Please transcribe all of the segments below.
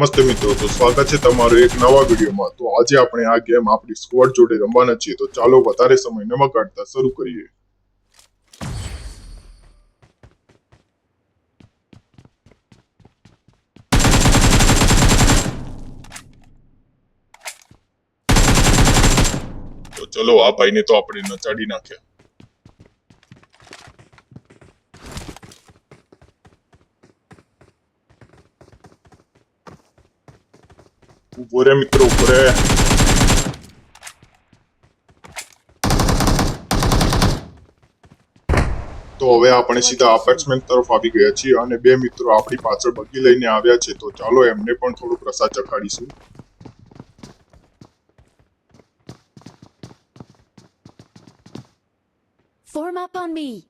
નમસ્તે મિત્રો, તો સ્વાગત છે તમારું એક નવા વિડીયોમાં. તો આજે આપણે આ ગેમ આપણી સ્કોડ જોડે રમવાના છીએ. તો ચાલો વધારે સમય ન બગાડતા શરૂ કરીએ. તો ચલો આ ભાઈને તો આપણે નચાડી નાખ્યા. ઊભો રે મિત્રો ઊભો તો હવે આપણે સીધા અપેક્સમેન તરફ આવી ગયા છીએ અને બે મિત્રો આપણી પાછળ બગી લઈને આવ્યા છે. તો ચાલો એમને પણ થોડો પ્રસાદ ચખાડીશું. Form up on me.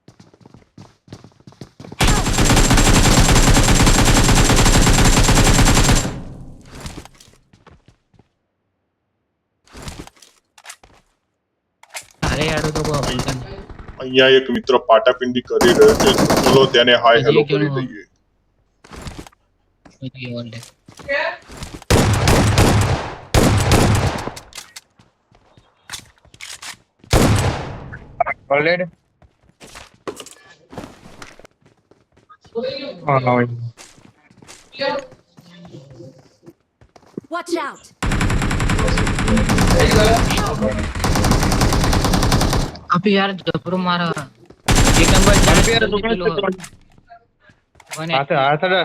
અરે યાર તો કોઈ બોલતા અહીંયા એક મિત્ર પાટાપિંડી કરી રહ્યો છે ચલો તેને હાય હેલો કરી દઈએ? Oh no. Watch out. આપી યાર જબરો મારા એક નંબર ચાર યાર જલ્દી દુકાન પેલો છે મને હાથે હાથે રે.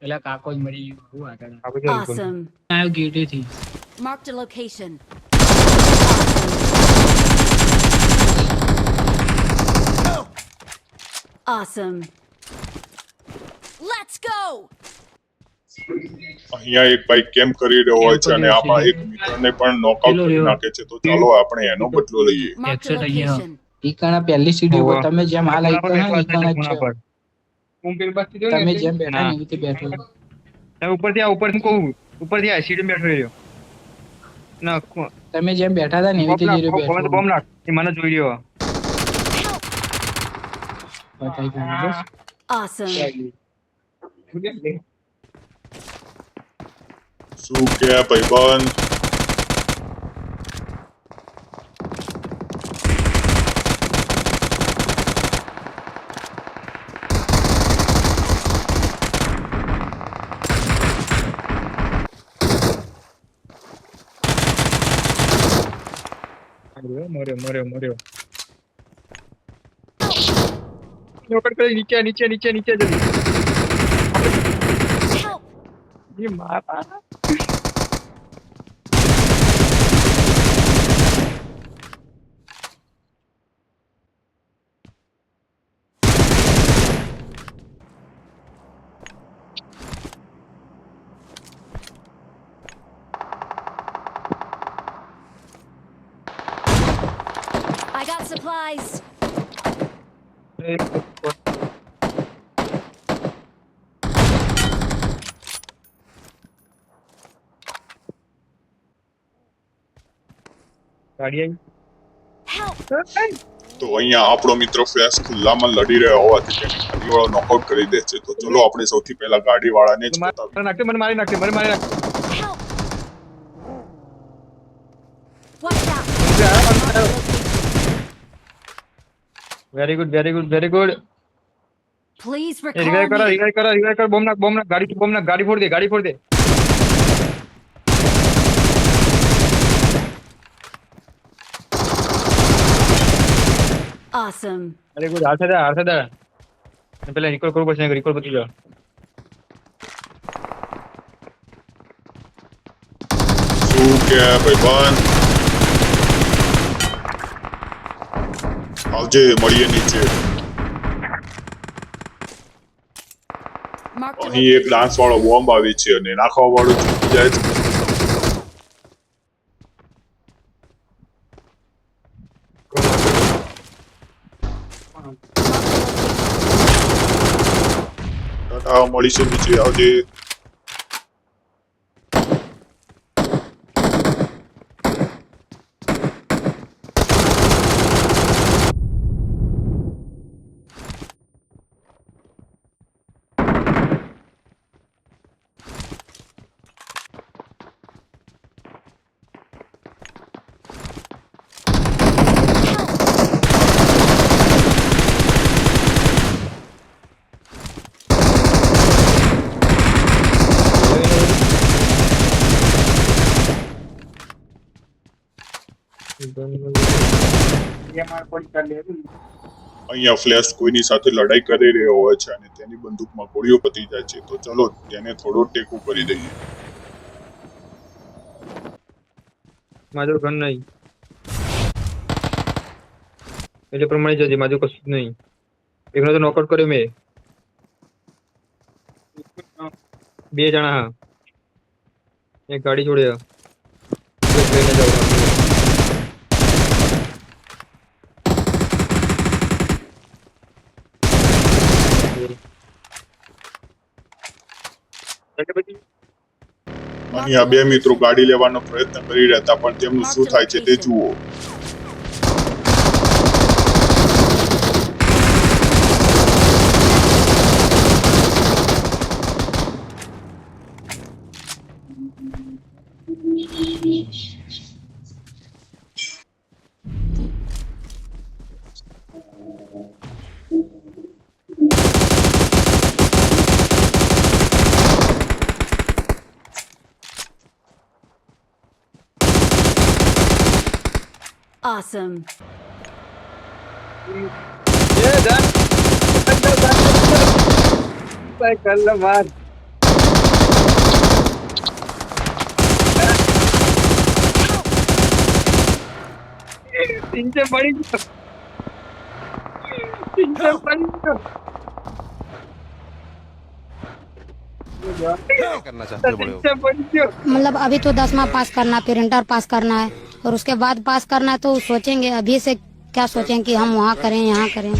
પેલા કાકો જ મળી ગયો હું આગળ આ બધું દુકાન. Awesome. આવ્યો ગેટે થી Marked a location. Awesome. Let's go. અહીંયા એક ભાઈ કેમ કરી રહ્યો હોય છે અને આમાં એક મિત્રને પણ નોકઆઉટ કરી નાખે છે તો ચાલો આપણે એનો બદલો લઈએ. ઈકાણા પહેલી સીડી ઉપર. તમે જેમ હાલ આપણે આઈકન એક ઈકાણા છે તમે જેમ બેઠા. એવી રીતે બેઠો છો. તમે ઉપરથી આ ઉપરથી કહું ઉપરથી આ સીડી બેઠો રહ્યો ના તમે જેમ બેઠા હતા ને એવી રીતે નાખ, જ બેઠો બોમ્બ નાખ. એ મને જોઈ રહ્યો બતાઈ કાઢો બસ. Awesome. શું કે ભાઈબંધ મર્યો મર્યો મર્યો રોકડ કરી નીચે નીચે નીચે નીચે I got supplies. ગાડી Help. આવી તો અહીંયા આપણો મિત્ર ફ્લેશ ખુલ્લામાં લડી રહ્યો હોવાથી તેને ગાડીવાળો નોકઆઉટ કરી દે છે તો ચલો આપણે સૌથી પહેલા ગાડીવાળાને જ બતાવીએ મને મારી નાખે મને મારી નાખશે Help. Watch out. Very good very good very good Please એ રિવાઇવ કરો recall me. રિવાઇવ કરો રિવાઇવ કરો બોમ્બ નાખ બોમ્બ નાખ ગાડી બોમ્બ નાખ ગાડી ફોડ દે ગાડી ફોડ દે Awesome. વેરી ગુડ હાથે દે હાથે દે અને પેલા રિકોલ કરવું પડશે રિકોલ પતી જાવ શું કે ભાઈબંધ આવજે મળીએ નીચે. અહીં એક ડાન્સ વાળો બોમ્બ આવે છે અને નાખવા વાળો ચૂકી જાય છે. મળીશું નીચે આવજે. અહીંયા ફ્લેશ કોઈની સાથે લડાઈ કરી રહ્યો હોય છે અને તેની બંદૂકમાં ગોળીઓ પતી જાય છે તો ચલો તેને થોડો ટેકો કરી દઈએ. માજો ઘર નહીં. એટલે પ્રમાણે જજે માજો કશું જ નહીં. એકનો તો નોકઆઉટ કર્યો મેં. બે જણા હા. એક ગાડી જોડે હા. એક લઈને જાઉં છું. પછી અહીંયા બે મિત્રો ગાડી લેવાનો પ્રયત્ન કરી રહ્યા હતા પણ તેમનું શું થાય છે તે જુઓ. Awesome. Yeah, मतलब अभी तो दसवा पास करना फिर इंटर पास करना है। और उसके बाद पास करना है तो सोचेंगे अभी से क्या सोचें कि हम वहाँ करें यहाँ करें